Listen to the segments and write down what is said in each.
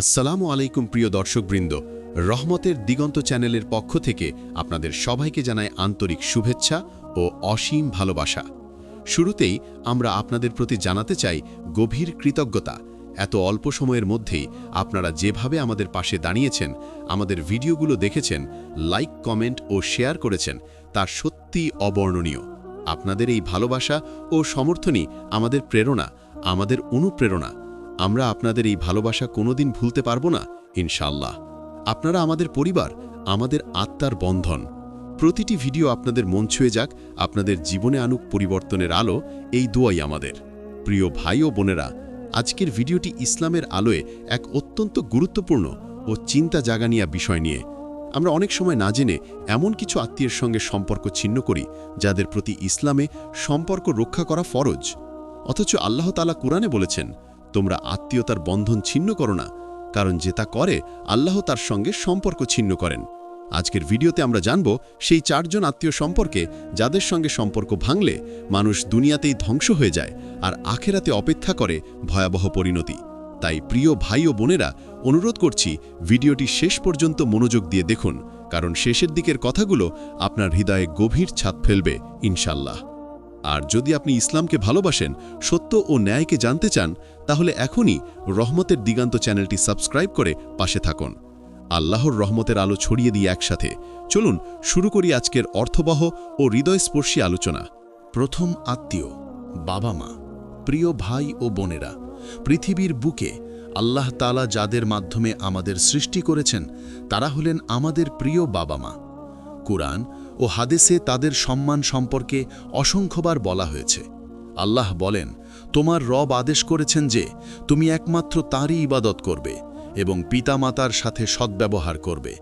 আসসালামু আলাইকুম প্রিয় দর্শকবৃন্দ। রহমতের দিগন্ত চ্যানেলের পক্ষ থেকে আপনাদের সবাইকে জানায় আন্তরিক শুভেচ্ছা ও অসীম ভালোবাসা। শুরুতেই আমরা আপনাদের প্রতি জানাতে চাই গভীর কৃতজ্ঞতা। এত অল্প সময়ের মধ্যেই আপনারা যেভাবে আমাদের পাশে দাঁড়িয়েছেন, আমাদের ভিডিওগুলো দেখেছেন, লাইক, কমেন্ট ও শেয়ার করেছেন তা সত্যিই অবর্ণনীয়। আপনাদের এই ভালোবাসা ও সমর্থনই আমাদের প্রেরণা, আমাদের অনুপ্রেরণা। আমরা আপনাদের এই ভালোবাসা কোনোদিন ভুলতে পারব না ইনশাল্লাহ আপনারা আমাদের পরিবার, আমাদের আত্মার বন্ধন। প্রতিটি ভিডিও আপনাদের মন ছুঁয়ে যাক, আপনাদের জীবনে আনুক পরিবর্তনের আলো, এই দোয়াই আমাদের। প্রিয় ভাই ও বোনেরা, আজকের ভিডিওটি ইসলামের আলোয় এক অত্যন্ত গুরুত্বপূর্ণ ও চিন্তা জাগানিয়া বিষয় নিয়ে। আমরা অনেক সময় না জেনে এমন কিছু আত্মীয়ের সঙ্গে সম্পর্ক ছিন্ন করি, যাদের প্রতি ইসলামে সম্পর্ক রক্ষা করা ফরজ। অথচ আল্লাহ তালা কুরআনে বলেছেন তোমরা আত্মীয়তার বন্ধন ছিন্ন করো না, কারণ যে তা করে, আল্লাহ তার সঙ্গে সম্পর্ক ছিন্ন করেন। আজকের ভিডিওতে আমরা জানব সেই চারজন আত্মীয় সম্পর্কে যাদের সঙ্গে সম্পর্ক ভাঙলে মানুষ দুনিয়াতেই ধ্বংস হয়ে যায় আর আখেরাতে অপেক্ষা করে ভয়াবহ পরিণতি। তাই প্রিয় ভাই ও বোনেরা, অনুরোধ করছি ভিডিওটি শেষ পর্যন্ত মনোযোগ দিয়ে দেখুন, কারণ শেষের দিকের কথাগুলো আপনার হৃদয়ে গভীর ছাদ ফেলবে ইনশাল্লাহ আর যদি আপনি ইসলামকে ভালোবাসেন, সত্য ও ন্যায়কে জানতে চান, তাহলে এখনই রহমতের দিগান্ত চ্যানেলটি সাবস্ক্রাইব করে পাশে থাকুন। আল্লাহর রহমতের আলো ছড়িয়ে দিয়ে একসাথে। চলুন, শুরু করি আজকের অর্থবহ ও হৃদয়স্পর্শী আলোচনা। প্রথম আত্মীয়, বাবা মা, প্রিয় ভাই ও বোনেরা, পৃথিবীর বুকে আল্লাহ তালা যাদের মাধ্যমে আমাদের সৃষ্টি করেছেন, তারা হলেন আমাদের প্রিয় বাবা মা। কুরআন ও হাদেসে তাদের সম্মান সম্পর্কে অসংখ্যবার বলা হয়েছে। আল্লাহ বলেন, তোমার রব আদেশ করেছেন যে, তুমি একমাত্র তারই ইবাদত করবে এবং পিতামাতার সাথে সদ্ব্যবহার করবে।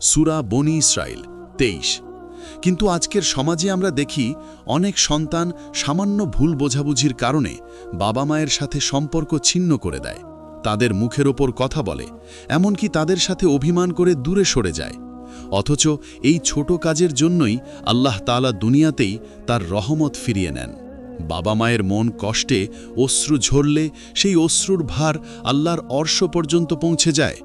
সুরা বনি ইসরায়েল তেইশ। কিন্তু আজকের সমাজে আমরা দেখি, অনেক সন্তান সামান্য ভুল বোঝাবুঝির কারণে বাবা মায়ের সাথে সম্পর্ক ছিন্ন করে দেয়। তাদের মুখের ওপর কথা বলে, এমনকি তাদের সাথে অভিমান করে দূরে সরে যায়। অথচ এই ছোট কাজের জন্যই আল্লাহ তালা দুনিয়াতেই তার রহমত ফিরিয়ে নেন। বাবা মায়ের মন কষ্টে অশ্রু ঝরলে সেই অশ্রুর ভার আল্লাহর অর্শ পর্যন্ত পৌঁছে যায়।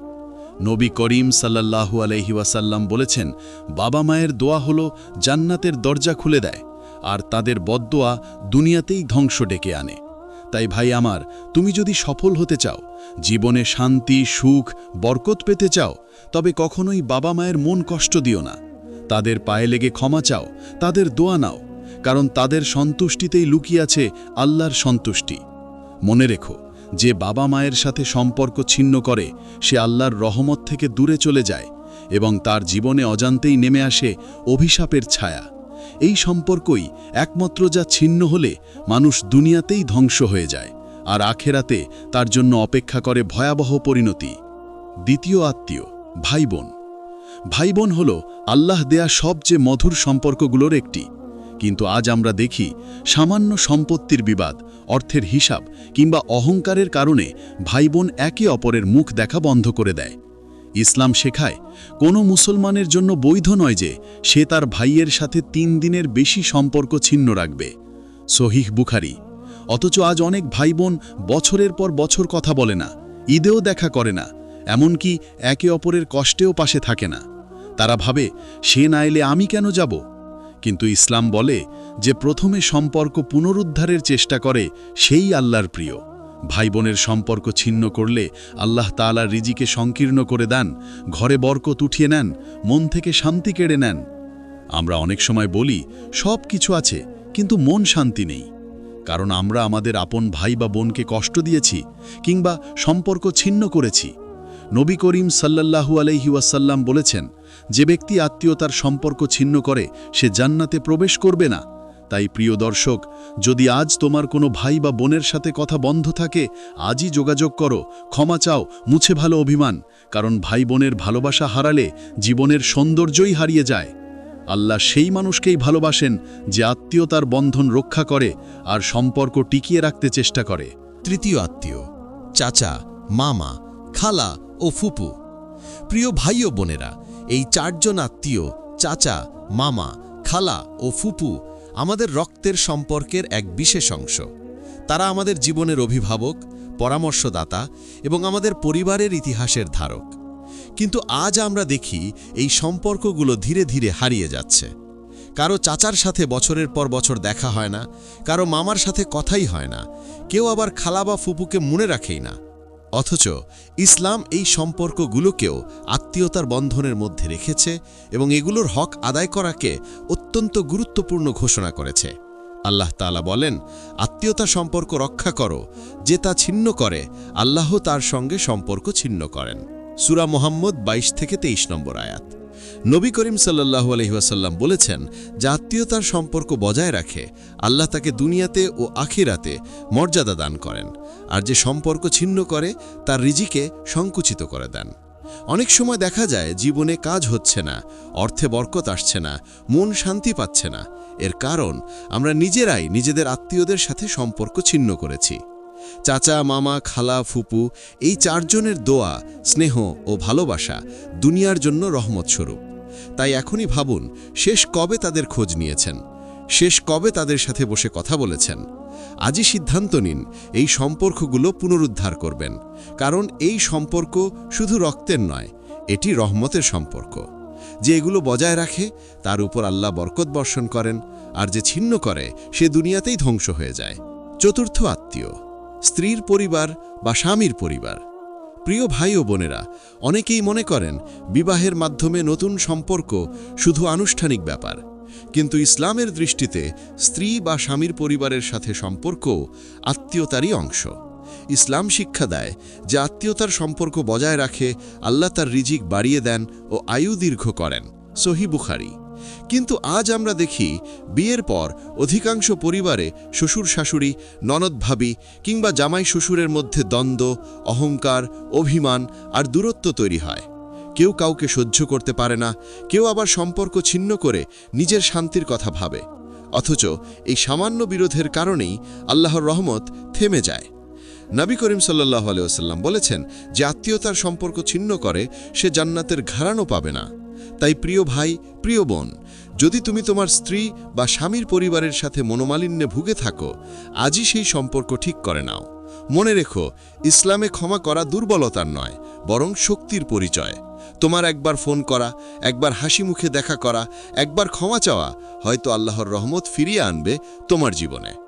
নবী করিম সাল্লাল্লাহু আলহি ওয়াসাল্লাম বলেছেন, বাবা মায়ের দোয়া হল জান্নাতের দরজা খুলে দেয়, আর তাদের বদদোয়া দুনিয়াতেই ধ্বংস ডেকে আনে। তাই ভাই আমার, তুমি যদি সফল হতে চাও, জীবনে শান্তি, সুখ, বরকত পেতে চাও, তবে কখনোই বাবা মায়ের মন কষ্ট দিও না। তাদের পায়ে লেগে ক্ষমা চাও, তাদের দোয়া নাও, কারণ তাদের সন্তুষ্টিতেই লুকিয়ে আছে আল্লাহর সন্তুষ্টি। মনে রেখো, যে বাবা মায়ের সাথে সম্পর্ক ছিন্ন করে, সে আল্লাহর রহমত থেকে দূরে চলে যায় এবং তার জীবনে অজান্তেই নেমে আসে অভিশাপের ছায়া। এই সম্পর্কই একমাত্র যা ছিন্ন হলে মানুষ দুনিয়াতেই ধ্বংস হয়ে যায়, আর আখেরাতে তার জন্য অপেক্ষা করে ভয়াবহ পরিণতি। দ্বিতীয় আত্মীয় ভাই বোন ভাই বোন হল আল্লাহ দেয়া সবচেয়ে মধুর সম্পর্কগুলোর একটি। কিন্তু আজ আমরা দেখি সামান্য সম্পত্তির বিবাদ, অর্থের হিসাব কিংবা অহংকারের কারণে ভাই বোন একে অপরের মুখ দেখা বন্ধ করে দেয়। ইসলাম শেখায়, কোনো মুসলমানের জন্য বৈধ নয় যে সে তার ভাইয়ের সাথে তিন দিনের বেশি সম্পর্ক ছিন্ন রাখবে। সহিহ বুখারি। অথচ আজ অনেক ভাই বোন বছরের পর বছর কথা বলে না, ঈদেও দেখা করে না, এমনকি একে অপরের কষ্টেও পাশে থাকে না। তারা ভাবে, সে না এলে আমি কেন যাব? কিন্তু ইসলাম বলে যে প্রথমে সম্পর্ক পুনরুদ্ধারের চেষ্টা করে সেই আল্লাহর প্রিয়। ভাই বোনের সম্পর্ক ছিন্ন করলে আল্লাহ তালার রিজিকে সংকীর্ণ করে দেন, ঘরে বরকত উঠিয়ে নেন, মন থেকে শান্তি কেড়ে নেন। আমরা অনেক সময় বলি, সব কিছু আছে, কিন্তু মন শান্তি নেই। কারণ আমরা আমাদের আপন ভাই বা বোনকে কষ্ট দিয়েছি, কিংবা সম্পর্ক ছিন্ন করেছি। নবী করিম সাল্লাল্লাহু আলহি ওয়াসাল্লাম বলেছেন, যে ব্যক্তি আত্মীয়তার সম্পর্ক ছিন্ন করে, সে জান্নাতে প্রবেশ করবে না। তাই প্রিয় দর্শক, যদি আজ তোমার কোনো ভাই বা বোনের সাথে কথা বন্ধ থাকে, আজই যোগাযোগ করো, ক্ষমা চাও, মুছে ভালো অভিমান, কারণ ভাই বোনের ভালোবাসা হারালে জীবনের সৌন্দর্যই হারিয়ে যায়। আল্লাহ সেই মানুষকেই ভালোবাসেন যে আত্মীয়তার বন্ধন রক্ষা করে আর সম্পর্ক টিকিয়ে রাখতে চেষ্টা করে। তৃতীয় আত্মীয়, চাচা, মামা, খালা ও ফুপু। প্রিয় ভাই ও বোনেরা, এই চারজন আত্মীয়, চাচা, মামা, খালা ও ফুপু আমাদের রক্তের সম্পর্কের এক বিশেষ অংশ। তারা আমাদের জীবনের অভিভাবক, পরামর্শদাতা এবং আমাদের পরিবারের ইতিহাসের ধারক। কিন্তু আজ আমরা দেখি এই সম্পর্কগুলো ধীরে ধীরে হারিয়ে যাচ্ছে। কারও চাচার সাথে বছরের পর বছর দেখা হয় না, কারও মামার সাথে কথাই হয় না, কেউ আবার খালা বা ফুপুকে মনে রাখেই না। অথচ ইসলাম এই সম্পর্কগুলোকেও আত্মীয়তার বন্ধনের মধ্যে রেখেছে এবং এগুলোর হক আদায় করাকে অত্যন্ত গুরুত্বপূর্ণ ঘোষণা করেছে। আল্লাহ তালা বলেন আত্মীয়তা সম্পর্ক রক্ষা করো, যে তা ছিন্ন করে, আল্লাহ তার সঙ্গে সম্পর্ক ছিন্ন করেন। সুরা মোহাম্মদ ২২ থেকে ২৩ নম্বর আয়াত। নবী করিম সাল্লাল্লাহু আলহিহাসাল্লাম বলেছেন, যে আত্মীয়তার সম্পর্ক বজায় রাখে, আল্লাহ তাকে দুনিয়াতে ও আখিরাতে মর্যাদা দান করেন। আর যে সম্পর্ক ছিন্ন করে, তার রিজিকে সংকুচিত করে দেন। অনেক সময় দেখা যায়, জীবনে কাজ হচ্ছে না, অর্থে বরকত আসছে না, মন শান্তি পাচ্ছে না। এর কারণ, আমরা নিজেরাই নিজেদের আত্মীয়দের সাথে সম্পর্ক ছিন্ন করেছি। চাচা, মামা, খালা, ফুপু, এই চারজনের দোয়া, স্নেহ ও ভালোবাসা দুনিয়ার জন্য রহমত স্বরূপ তাই এখনই ভাবুন, শেষ কবে তাদের খোঁজ নিয়েছেন? শেষ কবে তাদের সাথে বসে কথা বলেছেন? আজই সিদ্ধান্ত নিন, এই সম্পর্কগুলো পুনরুদ্ধার করবেন। কারণ এই সম্পর্ক শুধু রক্তের নয়, এটি রহমতের সম্পর্ক। যে এগুলো বজায় রাখে, তার উপর আল্লাহ বরকত বর্ষণ করেন, আর যে ছিন্ন করে, সে দুনিয়াতেই ধ্বংস হয়ে যায়। চতুর্থ আত্মীয় স্ত্রীর পরিবার বা স্বামীর পরিবার। প্রিয় ভাই ও বোনেরা, অনেকেই মনে করেন বিবাহের মাধ্যমে নতুন সম্পর্ক শুধু আনুষ্ঠানিক ব্যাপার। কিন্তু ইসলামের দৃষ্টিতে স্ত্রী বা স্বামীর পরিবারের সাথে সম্পর্ক আত্মীয়তারই অংশ। ইসলাম শিক্ষা দেয় যে আত্মীয়তার সম্পর্ক বজায় রাখে আল্লাহ তার রিজিক বাড়িয়ে দেন ও আয়ু দীর্ঘ করেন। সহি বুখারি। কিন্তু আজ আমরা দেখি বিয়ের পর অধিকাংশ পরিবারে শ্বশুর শাশুড়ি, ননদ ভাবি কিংবা জামাই শ্বশুরের মধ্যে দ্বন্দ্ব, অহংকার, অভিমান আর দূরত্ব তৈরি হয়। কেউ কাউকে সহ্য করতে পারে না, কেউ আবার সম্পর্ক ছিন্ন করে নিজের শান্তির কথা ভাবে। অথচ এই সামান্য বিরোধের কারণেই আল্লাহর রহমত থেমে যায়। নবী করিম সাল্লাহ আলিয়াল্লাম বলেছেন যে আত্মীয়তার সম্পর্ক ছিন্ন করে সে জান্নাতের ঘরানো পাবে না। তাই প্রিয় ভাই, প্রিয় বোন, যদি তুমি তোমার স্ত্রী বা স্বামীর পরিবারের সাথে মনোমালিন্যে ভুগে থাকো, আজই সেই সম্পর্ক ঠিক করে নাও। মনে রেখো, ইসলামে ক্ষমা করা দুর্বলতার নয়, বরং শক্তির পরিচয়। তোমার একবার ফোন করা, একবার হাসি মুখে দেখা করা, একবার ক্ষমা চাওয়া, হয়তো আল্লাহর রহমত ফিরিয়ে আনবে তোমার জীবনে।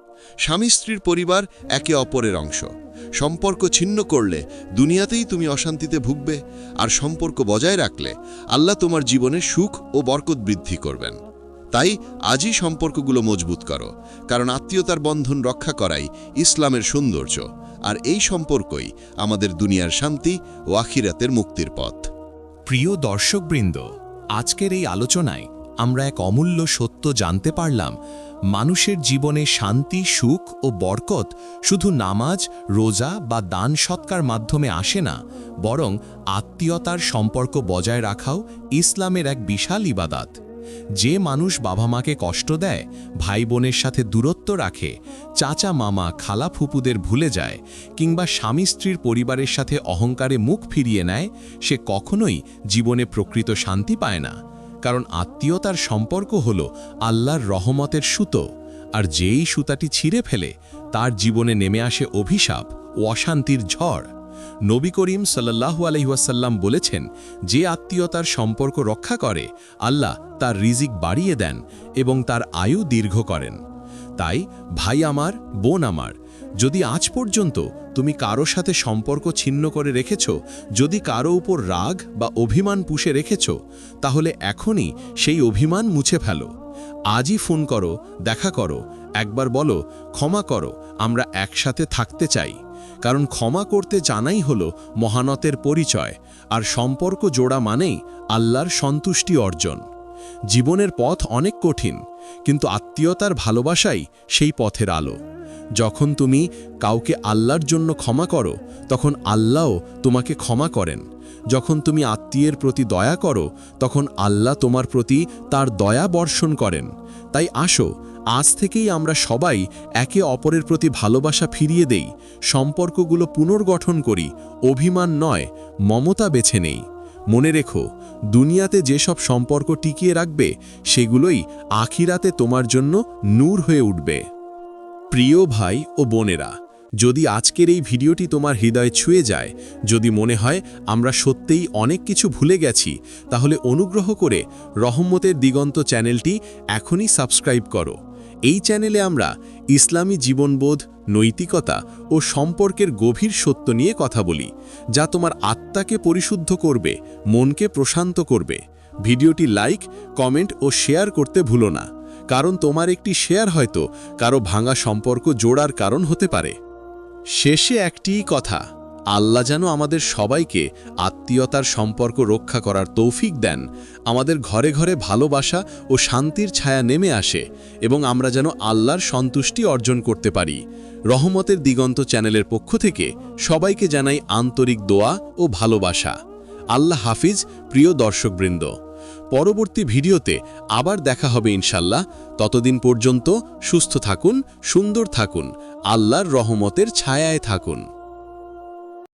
স্বামী স্ত্রীর পরিবার একে অপরের অংশ। সম্পর্ক ছিন্ন করলে দুনিয়াতেই তুমি অশান্তিতে ভুগবে, আর সম্পর্ক বজায় রাখলে আল্লাহ তোমার জীবনে সুখ ও বরকত বৃদ্ধি করবেন। তাই আজই সম্পর্কগুলো মজবুত করো, কারণ আত্মীয়তার বন্ধন রক্ষা করাই ইসলামের সৌন্দর্য, আর এই সম্পর্কই আমাদের দুনিয়ার শান্তি ও আখিরাতের মুক্তির পথ। প্রিয় দর্শকবৃন্দ, আজকের এই আলোচনায় আমরা এক অমূল্য সত্য জানতে পারলাম মানুষের জীবনে শান্তি, সুখ ও বরকত শুধু নামাজ, রোজা বা দান সৎকার মাধ্যমে আসে না, বরং আত্মীয়তার সম্পর্ক বজায় রাখাও ইসলামের এক বিশাল ইবাদাত। যে মানুষ বাবা মাকে কষ্ট দেয় ভাই বোনের সাথে দূরত্ব রাখে চাচা মামা খালা ফুপুদের ভুলে যায়, কিংবা স্বামী স্ত্রীর পরিবারের সাথে অহংকারে মুখ ফিরিয়ে নেয়, সে কখনোই জীবনে প্রকৃত শান্তি পায় না। কারণ আত্মীয়তার সম্পর্ক হল আল্লাহর রহমতের সুতো, আর যেই সুতাটি ছিঁড়ে ফেলে, তার জীবনে নেমে আসে অভিশাপ ও অশান্তির ঝড়। নবী করিম সাল্লাহু আলহিহাসাল্লাম বলেছেন, যে আত্মীয়তার সম্পর্ক রক্ষা করে, আল্লাহ তার রিজিক বাড়িয়ে দেন এবং তার আয়ু দীর্ঘ করেন। তাই ভাই আমার, বোন আমার, যদি আজ পর্যন্ত তুমি কারও সাথে সম্পর্ক ছিন্ন করে রেখেছ, যদি কারও উপর রাগ বা অভিমান পুষে রেখেছ, তাহলে এখনই সেই অভিমান মুছে ফেলো। আজই ফোন করো, দেখা করো, একবার বলো, ক্ষমা করো, আমরা একসাথে থাকতে চাই। কারণ ক্ষমা করতে জানাই হলো মহানতের পরিচয়, আর সম্পর্ক জোড়া মানেই আল্লাহর সন্তুষ্টি অর্জন। জীবনের পথ অনেক কঠিন কিন্তু আত্মীয়তার ভালোবাসাই সেই পথের আলো। যখন তুমি কাউকে আল্লাহর জন্য ক্ষমা করো, তখন আল্লাহও তোমাকে ক্ষমা করেন। যখন তুমি আত্মীয়ের প্রতি দয়া করো, তখন আল্লাহ তোমার প্রতি তার দয়া বর্ষণ করেন। তাই আসো, আজ থেকেই আমরা সবাই একে অপরের প্রতি ভালোবাসা ফিরিয়ে দেই, সম্পর্কগুলো পুনর্গঠন করি, অভিমান নয়, মমতা বেছে নেই। মনে রেখো দুনিয়াতে যেসব সম্পর্ক টিকিয়ে রাখবে, সেগুলোই আখিরাতে তোমার জন্য নূর হয়ে উঠবে। প্রিয় ভাই ও বোনেরা, যদি আজকের এই ভিডিওটি তোমার হৃদয়ে ছুঁয়ে যায়, যদি মনে হয় আমরা সত্যিই অনেক কিছু ভুলে গেছি, তাহলে অনুগ্রহ করে রহম্মতের দিগন্ত চ্যানেলটি এখনই সাবস্ক্রাইব করো। এই চ্যানেলে আমরা ইসলামী জীবনবোধ, নৈতিকতা ও সম্পর্কের গভীর সত্য নিয়ে কথা বলি, যা তোমার আত্মাকে পরিশুদ্ধ করবে, মনকে প্রশান্ত করবে। ভিডিওটি লাইক, কমেন্ট ও শেয়ার করতে ভুলো না, কারণ তোমার একটি শেয়ার হয়তো কারও ভাঙা সম্পর্ক জোড়ার কারণ হতে পারে। শেষে একটিই কথা। আল্লাহ যেন আমাদের সবাইকে আত্মীয়তার সম্পর্ক রক্ষা করার তৌফিক দেন, আমাদের ঘরে ঘরে ভালোবাসা ও শান্তির ছায়া নেমে আসে এবং আমরা যেন আল্লাহর সন্তুষ্টি অর্জন করতে পারি। রহমতের দিগন্ত চ্যানেলের পক্ষ থেকে সবাইকে জানাই আন্তরিক দোয়া ও ভালোবাসা। আল্লাহ হাফিজ, প্রিয় দর্শকবৃন্দ। পরবর্তী ভিডিওতে আবার দেখা হবে ইনশাল্লাহ ততদিন পর্যন্ত সুস্থ থাকুন, সুন্দর থাকুন, আল্লাহর রহমতের ছায়ায় থাকুন।